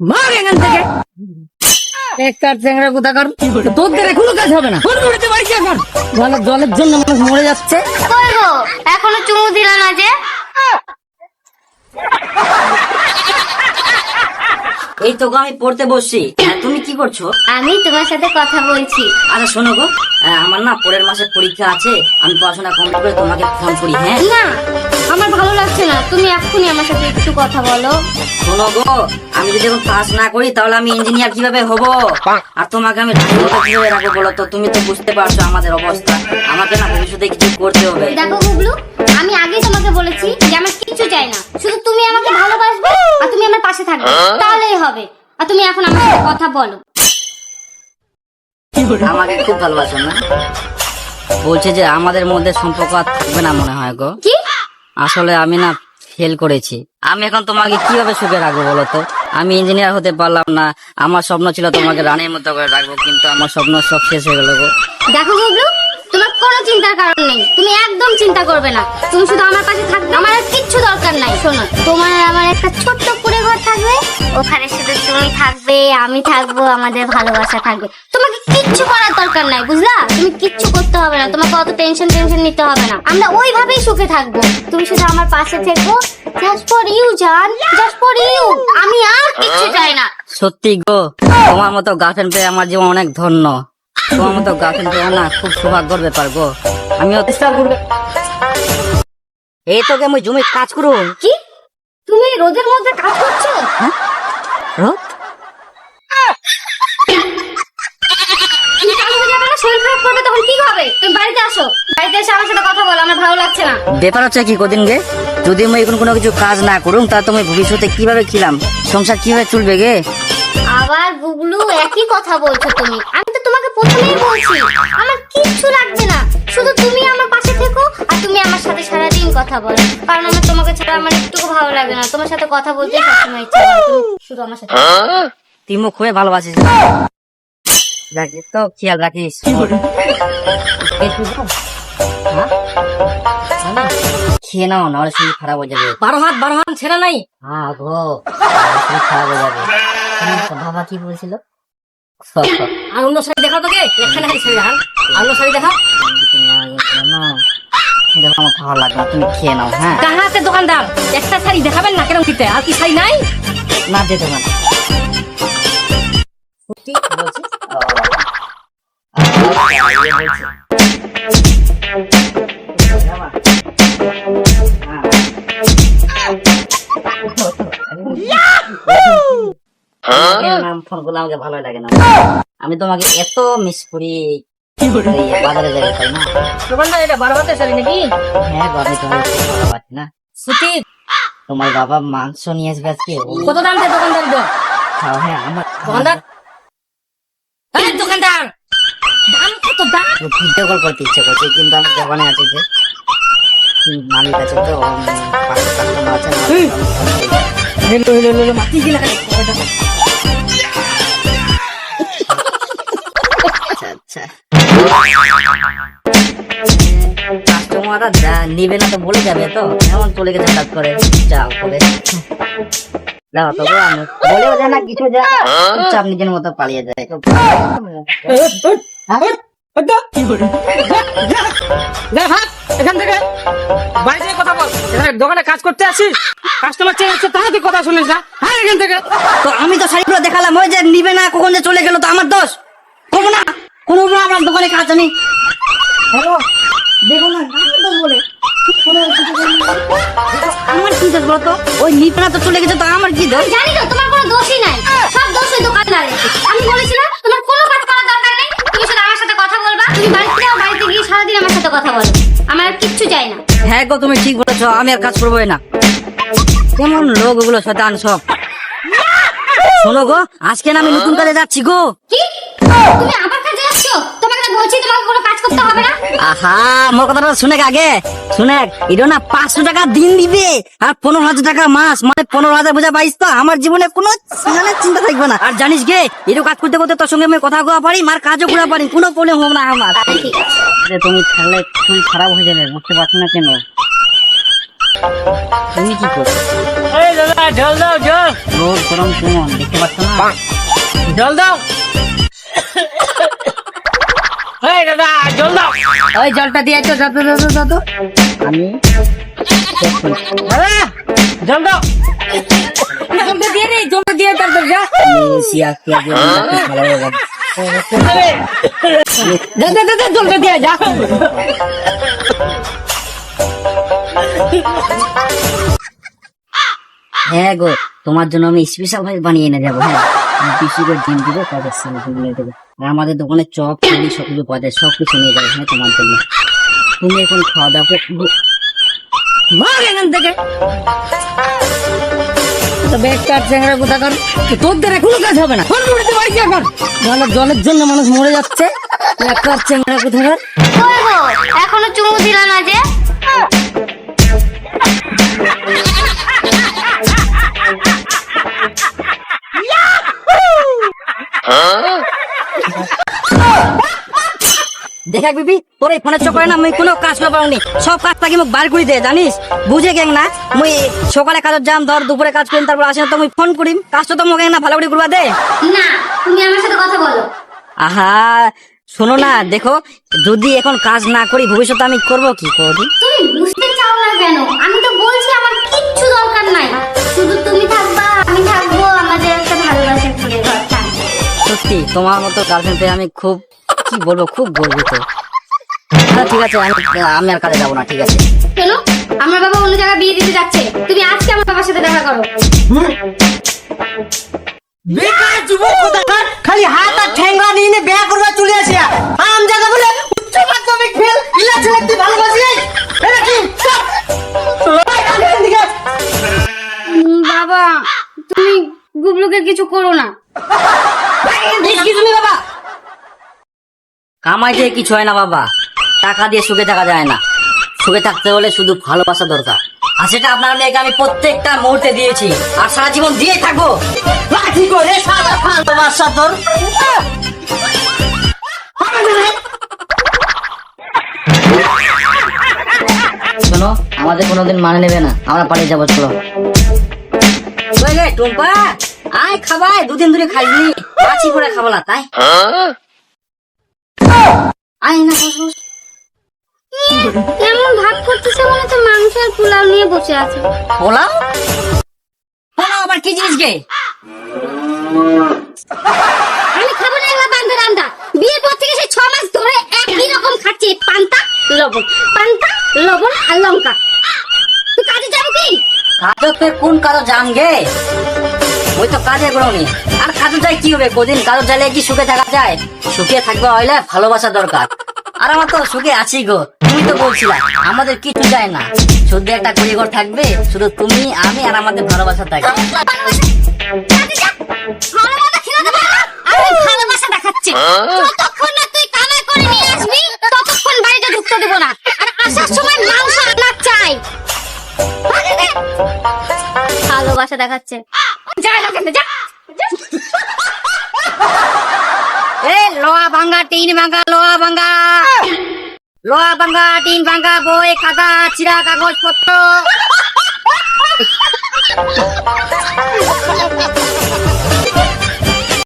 মার এখান থেকে একটা চ্যাংরা কোথাকার তোদের এখনও কাজ হবে না। বাড়ি এখন? জলের জলের জন্য মানুষ মরে যাচ্ছে। এখনও চুমু দিল না যে। এই তো গো আমি পড়তে বসছি। হ্যাঁ, তুমি কি করছ? আমি তোমার সাথে কথা বলছি। আচ্ছা শোনো গো। আহ, আমার না পরের মাসে পরীক্ষা আছে। আমি পড়াশোনা কমপ্লিট করে তোমাকে ফোন করি হ্যাঁ? না আমার ভালো লাগছে না। তুমি এক্ষুনি আমার সাথে একটু কথা বলো। শোনো গো আমি যদি এখন পাস না করি তাহলে আমি ইঞ্জিনিয়ার কীভাবে হব? আর তোমাকে আমি তো কীভাবে রাখব বলো তো? তুমি তো বুঝতে পারছ আমাদের অবস্থা। আমাকে না ভবিষ্যতে কিছু করতে হবে। দেখো গুবলু আমি আগেই তোমাকে বলেছি যে আমার কিছু চাই না। শুধু তুমি আমাকে ভালোবাসবে আর তুমি আমার পাশে থাকবে। তাহলেই হবে। আর তুমি এখন আমার সাথে কথা বলো। আমাকে খুব ভালোবাসো না। বলছে যে আমাদের মধ্যে সম্পর্ক আর থাকবে না মনে হয় গো। কি? আসলে আমি না ফেল করেছি। আমি এখন তোমাকে কীভাবে সুখে রাখব বলো তো? আমি ইঞ্জিনিয়ার হতে পারলাম না। আমার স্বপ্ন ছিল তোমাকে রানীর মতো করে রাখব, কিন্তু আমার স্বপ্ন সব শেষ হয়ে গেল গো। দেখো গুবলু তোমার কোনো চিন্তার কারণ নেই। তুমি একদম চিন্তা করবে না। তুমি শুধু আমার পাশে থাকবে। আমার আর কিচ্ছু দরকার নাই। শোনো, তোমার আমার একটা ছোট্ট কুড়ে ঘর থাকবে। ওখানে শুধু তুমি থাকবে, আমি থাকব, আমাদের ভালোবাসা থাকবে। তোমাকে কিচ্ছু করার দরকার নাই, বুঝলা? তুমি কিচ্ছু না তোমাকে অত টেনশন টেনশন নিতে হবে না। আমরা ওইভাবেই সুখে থাকব। তুমি শুধু আমার পাশে থেকো। জাস্ট ফর ইউ জান জাস্ট ফর ইউ আমি আর কিচ্ছু চাই না। সত্যি গো তোমার মতো গার্লফ্রেন্ড পেয়ে আমার জীবন অনেক ধন্য। তোমার মতো গার্লফ্রেন্ড পেয়ে না খুব সৌভাগ্যের ব্যাপার গো। আমিও চেষ্টা করব। এই তোকে আমি জমি কাজ করুন। কি? তুমি রোদের মধ্যে কাজ করছ? রোদ তুমি কালো হয়ে যাবে না শরীর খারাপ করবে তখন কি হবে? তুমি বাড়িতে আসো। বাড়িতে এসে আমার সাথে কথা বলো আমার ভালো লাগছে না। ব্যাপার হচ্ছে কি কদিন গে? যদি মুই এখন কোনো কিছু কাজ না করুম তা তুমি ভবিষ্যতে কীভাবে খিলাম? সংসার কীভাবে চলবে গে? আবার বুবলু একই কথা বলছো তুমি। আমি তো তোমাকে প্রথমেই বলছি আমার কিচ্ছু লাগবে না। শুধু তুমি আমার পাশে থেকো আর তুমি আমার সাথে সারাদিন কথা বলো। কারণ আমার তোমাকে ছাড়া আমার একটুকু ভালো লাগে না। তোমার সাথে কথা বলতে সবসময় ইচ্ছা করে। তুমি শুধু আমার সাথে তুই মুখ খুবই ভালোবাসিস রাখিস তো খেয়াল রাখিস? খেয়ে নাও নাহলে শরীর খারাপ হয়ে যাবে। বারো হাত বারো হাত ছেড়ে নাই? হ্যাঁ গো শরীর খারাপ হয়ে যাবে। বাবা কি বলছিল? আর অন্য শাড়ি দেখাও তোকে এখানে হাই শাড়ি দেখান আর অন্য শাড়ি দেখাও। না দেখো আমার ভালো লাগে না তুমি খেয়ে নাও হ্যাঁ? কাহাতে দোকানদার একটা শাড়ি দেখাবেন না কেন দিতে আর কি শাড়ি নাই? না যেতে পারে ফোন করলে আমাকে ভালো লাগে না। আমি তোমাকে এত মিস করি। বাজারে যাই তাই না? দোকানদার এটা বারো হাতের নাকি? হ্যাঁ না। সত্যি তোমার বাবা মাংস নিয়ে আসবে আজকে? কত দাম দেয় দোকানদার হ্যাঁ আমার দোকানদার? দোকানদার! দাম কত দাম? ভিডিও কল করতে ইচ্ছে করছে কিন্তু আমি দোকানে আছি যে মালিক আছে তো হেলো হেলো হেলো মাটি গিলা আচ্ছা আচ্ছা। কাস্টমাররা নিবে না তো বলে যাবে তো? এমন চলে গেছে কাজ করে যাও করে আমি বলেও যায় না কিছু যা। চাপ নিজের মতো পালিয়ে যায়। তো এখান থেকে। বাড়ি কথা বল। দোকানে কাজ করতে আসিস? কাস্টমার চেয়ে কথা শুনিস না? হ্যাঁ এখান থেকে। তো আমি তো শাড়িগুলো দেখালাম ওই যে নিবে না কখন যে চলে গেল তো আমার দোষ। করব না কোনো আমার দোকানে কাজ আমি হ্যালো? দেখো না বলে? আমার কি দোষ বলতো ওই নিপনা তো চলে গেছে তো আমার কি দোষ? জানি তো তোমার কোনো দোষই নাই। সব দোষ ওই দোকানদারে আমি বলেছিলাম তোমার কোনো কাজ করার দরকার নেই। তুমি শুধু আমার সাথে কথা বলবা। তুমি বাড়িতে যাও বাড়িতে গিয়ে সারাদিন আমার সাথে কথা বলো। আমার আর কিচ্ছু চাই না। হ্যাঁ গো তুমি ঠিক বলেছ আমি আর কাজ করবোই না। কেমন লোক ওগুলো শতান সব শোনো গো আজকে না আমি নতুন কাজে যাচ্ছি গো। কি? তুমি আবার কাজে যাচ্ছ? তোমাকে না বলছি তোমাকে কোনো কাজ করতে হবে না। আহা মোর কথাটা শুনে আগে। শুনে এটা না পাঁচশো টাকা দিন দিবে আর পনেরো হাজার টাকা মাস। মানে পনেরো হাজার বোঝা পাইস তো আমার জীবনে কোনো মানে চিন্তা থাকবে না। আর জানিস গে এরকম কাজ করতে করতে তোর সঙ্গে আমি কথা কওয়া পারি মার কাজও করা পারি কোনো প্রবলেম হবে না আমার। আরে তুমি থাকলে খুবই খারাপ হয়ে যাবে বুঝতে পারছ না কেন? তুমি কি করছ? দাদা জল দাও জল। রোদ গরম কেমন দেখতে পাচ্ছ না? জল দাও। এই দাদা জল দাও। ওই জলটা দিয়ে যত যত যত। আমি দাদা জল দাও। দিয়ে রে দিয়ে তারপর যা জলটা দিয়ে যা। হ্যাঁ গো, তোমার জন্য আমি স্পেশাল ভাবে বানিয়ে এনে যাব হ্যাঁ। পিসি করে ডিম দিবো তাদের সঙ্গে নিয়ে দেবো। আর আমাদের দোকানে চপ চিনি সব কিছু পাওয়া যায় সব কিছু নিয়ে যাব হ্যাঁ তোমার জন্য। তুমি এখন খাওয়া দাওয়া করে ভাগ এখান থেকে। তো বেকার চেংড়া কোথা কর তোদের এখনও কাজ হবে না। জলের জন্য মানুষ মরে যাচ্ছে। এখনও চুমু না যে। দেখা বিবি তোর এই ফোনের চক্করে না মুই কোনো কাজ করতে পারনি সব কাজ থাকি মোক বার করে দে জানিস? বুঝে গেং না? মুই সকালে কাজের যাম ধর দুপুরে কাজ করিম তারপর আসে তো মুই ফোন করিম। কাজটা তো মোক না ভালো করে করবা দে। না তুমি আমার সাথে কথা বলো। আহা শোনো না দেখো যদি এখন কাজ না করি ভবিষ্যতে আমি করব কি করবি তুমি বুঝতে চাও না কেন? আমি তো বলছি আমার কিচ্ছু দরকার নাই। শুধু তুমি থাকবা আমি থাকব আমাদের একটা থাকবে সত্যি তোমার মতো গার্লফ্রেন্ড পেয়ে আমি খুব কি বলব খুব গর্বিত। আচ্ছা, ঠিক আছে আমি আমি আর কাজে যাব না ঠিক আছে। কেন আমার বাবা অন্য জায়গায় বিয়ে দিতে যাচ্ছে। তুমি আজকে আমার বাবার সাথে দেখা করো। বেকার যুবক কোথাকার? খালি হাত আর ঠেঙ্গা নিয়ে নিয়ে বিয়া করবা চলে আসে। আম জায়গা বলে উচ্চ মাধ্যমিক ফেল ইলা ছেলে তুই ভালোবাসি এটা কি বাবা তুমি গুবলুকে কিছু করো না। কামাই দিয়ে কিছু হয় না বাবা। টাকা দিয়ে সুখে থাকা যায় না। সুখে থাকতে হলে শুধু ভালোবাসা দরকার। আর সেটা আপনার মেয়েকে আমি প্রত্যেকটা মুহূর্তে দিয়েছি। আর সারা জীবন দিয়ে থাকব। ভালোবাসা তোর। শোনো, আমাদের কোনোদিন মানে নেবে না। আমরা পালিয়ে যাব, চলো। টুম্পা, আয় খাবাই দুদিন ধরে খাইনি। মাছি করে খাব না, তাই? আয় না বস, বস। এমন ভাব করতেছে মনে হচ্ছে মাংস আর পোলাও নিয়ে বসে আছে। পোলাও? পোলাও আবার কি জিনিস গে? আমি খাব না এগুলো পান্তা রান্না। বিয়ের পর থেকে সেই ছ মাস ধরে একই রকম খাচ্ছি পান্তা লবণ। পান্তা লবণ আর লঙ্কা। তুই কাজে যাব কি? ফের কোন কাজত যাম গে? ওই তো কাজে করনি আর যাই কি হবে? কদিন কি সুখে থাকা যায়? সুখে থাকবে হইলে ভালোবাসা দরকার। আর আমার তো সুখে আছি গো। তুমি তো বলছিলা, আমাদের কিছু যায় না। শুধু একটা পরিবার থাকবে, শুধু তুমি, আমি আর আমাদের ভালোবাসা থাকবে। চাই ভালোবাসা দেখাচ্ছে। এখান যা। এ ভাঙ্গা টিন ভাঙ্গা লোহা ভাঙ্গা লোহা ভাঙ্গা টিন ভাঙ্গা বই খাতা চিরা কাগজ পত্র